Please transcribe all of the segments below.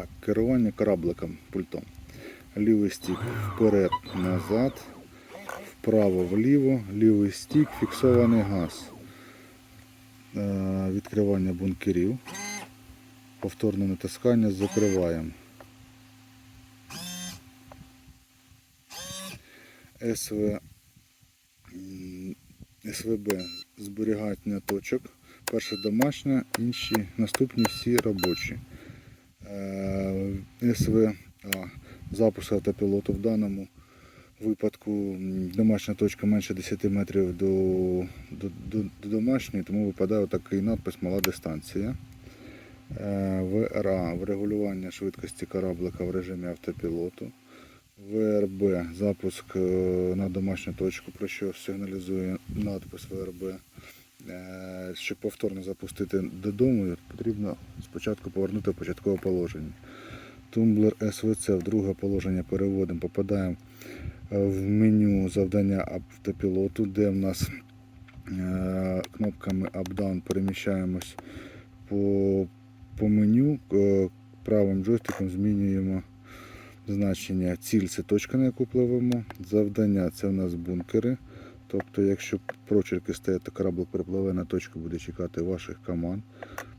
Так, керування корабликом пультом. Лівий стік вперед, назад, вправо, вліво, лівий стік, фіксований газ. Е, Відкривання бункерів. Повторне натискання закриваємо. СВ, СВБ зберігання точок. Перше домашнє, інші наступні всі робочі. Е, СВА запуск автопілоту в даному випадку домашня точка менше 10 метрів до, до, до, до домашньої, тому випадає такий надпис Мала дистанція. Е, ВРА врегулювання швидкості кораблика в режимі автопілоту. ВРБ запуск е, на домашню точку, про що сигналізує надпис ВРБ. Е, Щоб повторно запустити додому, потрібно спочатку повернути в початкове положення. Тумблер СВЦ в друге положення переводимо, попадаємо е, в меню завдання автопілоту, де в нас е, кнопками Up-Down переміщаємось по, по меню, е, правим джойстиком змінюємо значення. Ціль це точка, на яку пливемо. Завдання це у нас бункери. Тобто, якщо прочерки стоять, то кораблик перепливе на точку, буде чекати ваших команд.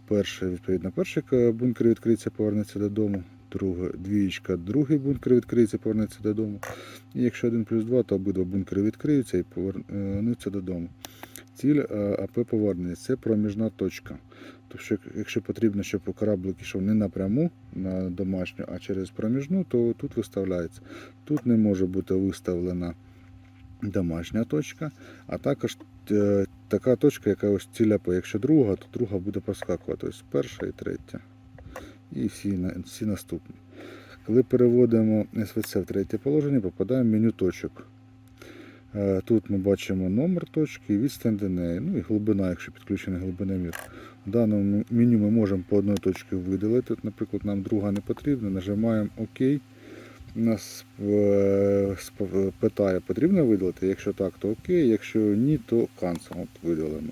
Перше, відповідно, перший бункер відкриється, повернеться додому. Друге, двієчка, другий бункер відкриється, повернеться додому. І якщо 1 плюс 2, то обидва бункери відкриються і повернуться додому. Ціль е, АП повернення це проміжна точка. Тобто, якщо потрібно, щоб кораблик йшов не напряму на домашню, а через проміжну, то тут виставляється. Тут не може бути виставлена домашня точка, а також е, така точка, яка ось ціля Якщо друга, то друга буде проскакувати. Ось перша і третя. І всі, всі наступні. Коли переводимо СВЦ в третє положення, попадаємо в меню точок. Е, Тут ми бачимо номер точки відстань до неї, ну і глибина, якщо підключений глибиномір. В даному меню ми можемо по одній точці видалити. Наприклад, нам друга не потрібна, нажимаємо ОК. Нас е, питає, потрібно видалити. Якщо так, то ОК, якщо ні, то. От видалимо.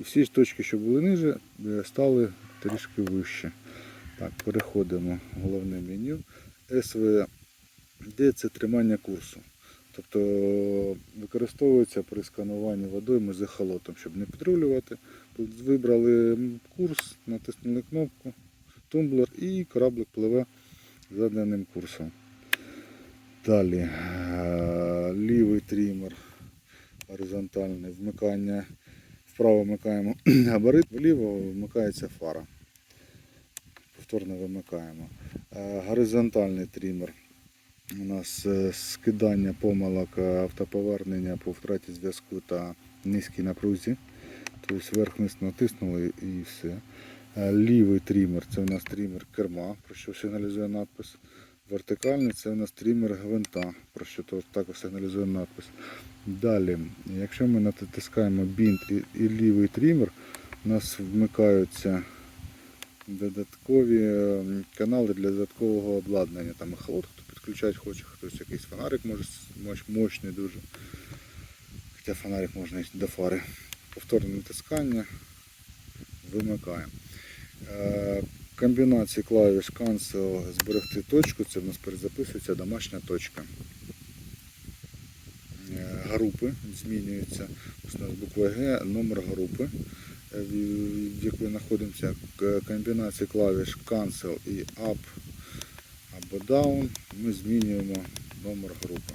І всі точки, що були ниже, е, стали трішки вище. Так, переходимо в головне меню. СВД це тримання курсу. Тобто використовується при скануванні водойми з ехолотом, щоб не підрулювати. Вибрали курс, натиснули кнопку, тумблер і кораблик пливе за даним курсом. Далі е, лівий трімер горизонтальне вмикання. Вправо вмикаємо габарит, вліво вмикається фара. Повторно вимикаємо. Е, Горизонтальний трімер. У нас е, скидання помилок е, автоповернення по втраті зв'язку та низькій напрузі. Тобто вверх-вниз натиснули і все. Лівий трімер це у нас трімер керма, про що сигналізує надпис. Вертикальний це у нас трімер гвинта, про що також сигналізує надпис. Далі, якщо ми натискаємо бінт і лівий трімер, у нас вмикаються додаткові е, канали для додаткового обладнання. Там ехолот, хто підключати хоче, хтось якийсь фонарик може мощний дуже. Хоча фонарик можна і до фари. Повторне натискання. Вимикаємо. Е, Комбінації клавіш Cancel зберегти точку, це в нас перезаписується домашня точка. Групи змінюються. У нас буква Г, номер групи, е, в якій знаходимося. Комбінації клавіш Cancel і Up або Down. Ми змінюємо номер групи.